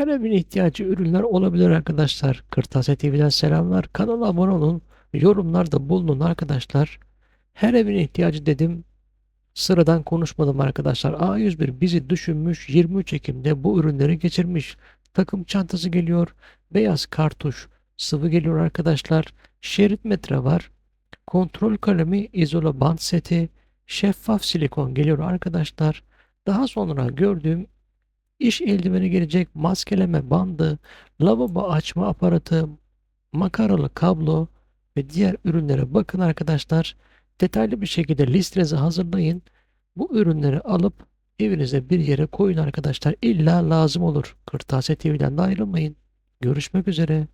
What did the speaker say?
Her evin ihtiyacı ürünler olabilir arkadaşlar. Kırtasiye TV'den selamlar. Kanala abone olun. Yorumlarda bulunun arkadaşlar. Her evin ihtiyacı dedim. Sıradan konuşmadım arkadaşlar. A101 bizi düşünmüş 23 Ekim'de bu ürünleri geçirmiş. Takım çantası geliyor. Beyaz kartuş sıvı geliyor arkadaşlar. Şerit metre var. Kontrol kalemi izola bant seti. Şeffaf silikon geliyor arkadaşlar. Daha sonra gördüğüm iş eldiveni gelecek. Maskeleme bandı. Lavabo açma aparatı. Makaralı kablo ve diğer ürünlere bakın arkadaşlar. Detaylı bir şekilde listenizi hazırlayın. Bu ürünleri alıp evinize bir yere koyun arkadaşlar. İlla lazım olur. Kırtasiye TV'den de ayrılmayın. Görüşmek üzere.